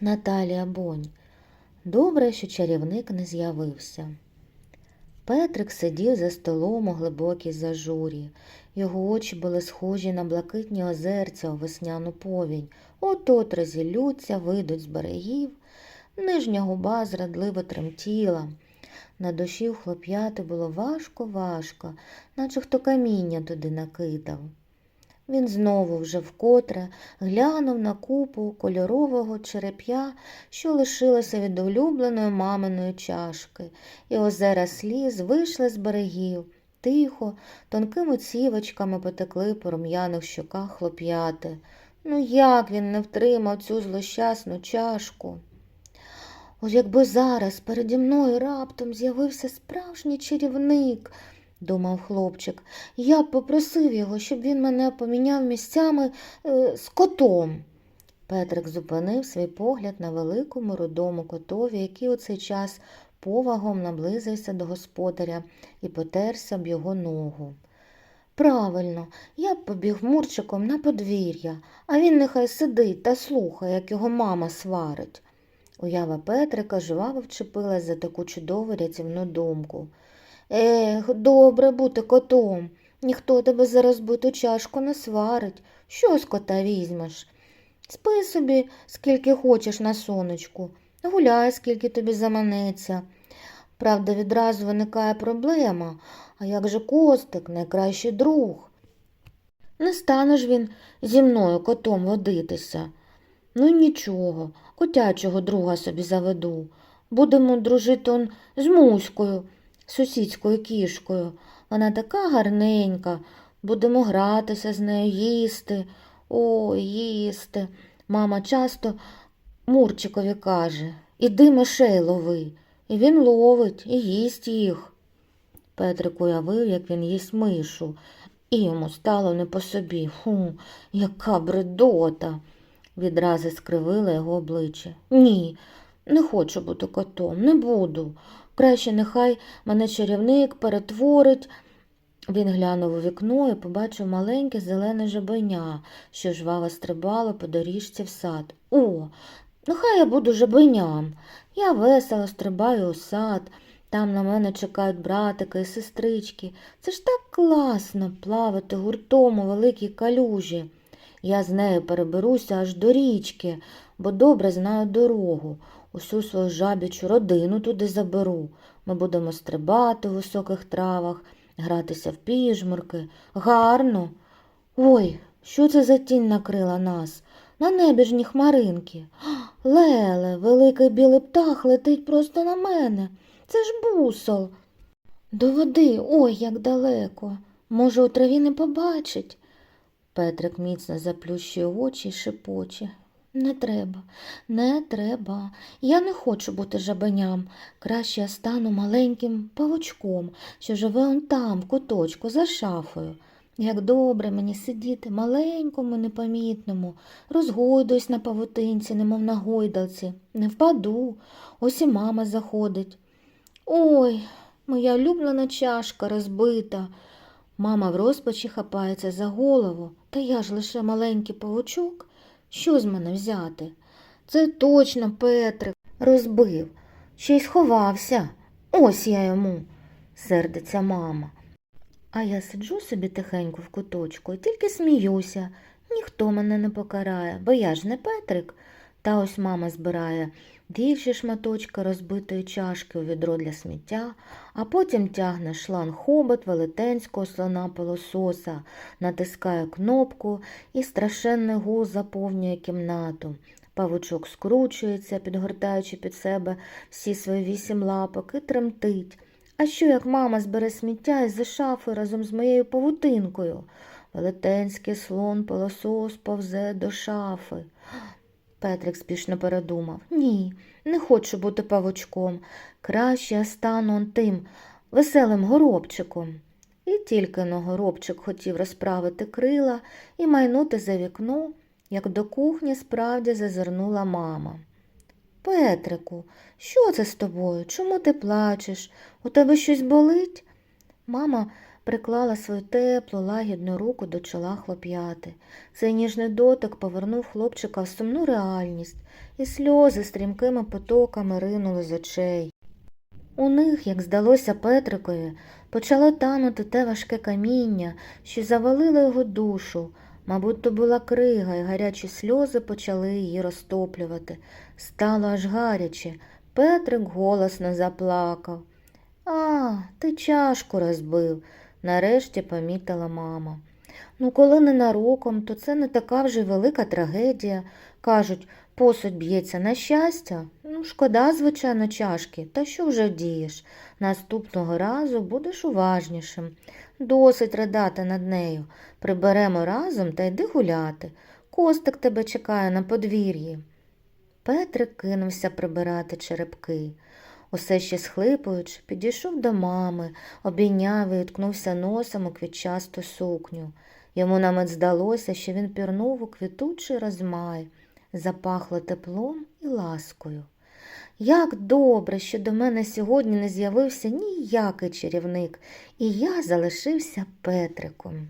Наталія Бонь. Добре, що чарівник не з'явився. Петрик сидів за столом у глибокій зажурі. Його очі були схожі на блакитні озерця у весняну повінь. От-от розілються, вийдуть з берегів. Нижня губа зрадливо тремтіла. На душі в хлоп'яти було важко-важко, наче хто каміння туди накидав. Він знову вже вкотре глянув на купу кольорового череп'я, що лишилося від улюбленої маминої чашки, і озера сліз вийшли з берегів. Тихо, тонкими цівочками потекли по рум'яних щоках хлоп'яти. Ну як він не втримав цю злощасну чашку? Ось якби зараз переді мною раптом з'явився справжній чарівник, думав хлопчик, я б попросив його, щоб він мене поміняв місцями е, з котом. Петрик зупинив свій погляд на великому рудому котові, який у цей час повагом наблизився до господаря і потерся об його ногу. Правильно, я б побіг мурчиком на подвір'я, а він нехай сидить та слухає, як його мама сварить. Уява Петрика жваво вчепилась за таку чудову рятівну думку. Ех, добре бути котом. Ніхто тебе за розбиту чашку не сварить. Що з кота візьмеш? Спи собі, скільки хочеш на сонечку, гуляй, скільки тобі заманеться. Правда, відразу виникає проблема, а як же Костик, найкращий друг? Не стане ж він зі мною котом водитися. Ну нічого, котячого друга собі заведу. Будемо дружити он з Муською, сусідською кішкою. Вона така гарненька, будемо гратися з нею, їсти. Ой, їсти. Мама часто Мурчикові каже Іди мишей лови. І він ловить і їсть їх. Петрик уявив, як він їсть мишу, і йому стало не по собі. Фу, яка бредота. Відрази скривила його обличчя. Ні, не хочу бути котом, не буду. Краще нехай мене чарівник перетворить. Він глянув у вікно і побачив маленьке зелене жабеня, що жваво стрибало по доріжці в сад. О, нехай я буду жабеням. Я весело стрибаю у сад. Там на мене чекають братики і сестрички. Це ж так класно плавати гуртом у великій калюжі. Я з нею переберуся аж до річки, бо добре знаю дорогу. Усю свою жабічу родину туди заберу. Ми будемо стрибати у високих травах, гратися в піжмурки. Гарно. Ой, що це за тінь накрила нас? На небі ж ні хмаринки. Леле, великий білий птах летить просто на мене. Це ж бусол. До води, ой, як далеко. Може, у траві не побачить. Петрик міцно заплющує очі й шепоче. Не треба, не треба. Я не хочу бути жабеням. Краще я стану маленьким павучком, що живе он там, в куточку, за шафою. Як добре мені сидіти маленькому, непомітному, розгойдуюсь на павутинці, немов на гойдалці, не впаду, ось і мама заходить. Ой, моя улюблена чашка розбита. Мама в розпачі хапається за голову, та я ж лише маленький павучок. Що з мене взяти? Це точно Петрик розбив, ще й сховався. Ось я йому, сердиться мама. А я сиджу собі тихенько в куточку і тільки сміюся. Ніхто мене не покарає, бо я ж не Петрик. Та ось мама збирає більші шматочки розбитої чашки у відро для сміття, а потім тягне шланг хобот велетенського слона пилососа, натискає кнопку і страшенний гул заповнює кімнату. Павучок скручується, підгортаючи під себе всі свої вісім лапок і тремтить. А що, як мама збере сміття із за шафи разом з моєю павутинкою? Велетенський слон пилосос повзе до шафи. Петрик спішно передумав. Ні, не хочу бути павучком. Краще я стану тим веселим горобчиком. І тільки но горобчик хотів розправити крила і майнути за вікно, як до кухні справді зазирнула мама. Петрику, що це з тобою? Чому ти плачеш? У тебе щось болить? Мама приклала свою теплу, лагідну руку до чола хлоп'яти. Цей ніжний дотик повернув хлопчика в сумну реальність, і сльози стрімкими потоками ринули з очей. У них, як здалося Петрикові, почало танути те важке каміння, що завалило його душу. Мабуть, то була крига, і гарячі сльози почали її розтоплювати. Стало аж гаряче. Петрик голосно заплакав. А, ти чашку розбив, нарешті помітила мама. Ну, коли ненароком, то це не така вже велика трагедія. Кажуть, посуд б'ється на щастя. Ну, шкода, звичайно, чашки, та що вже вдієш? Наступного разу будеш уважнішим. Досить ридати над нею. Приберемо разом та йди гуляти. Костик тебе чекає на подвір'ї. Петрик кинувся прибирати черепки. Усе ще схлипуючи, підійшов до мами, обійняв і уткнувся носом у квітчасту сукню. Йому намить здалося, що він пірнув у квітучий розмай, запахло теплом і ласкою. Як добре, що до мене сьогодні не з'явився ніякий чарівник, і я залишився Петриком.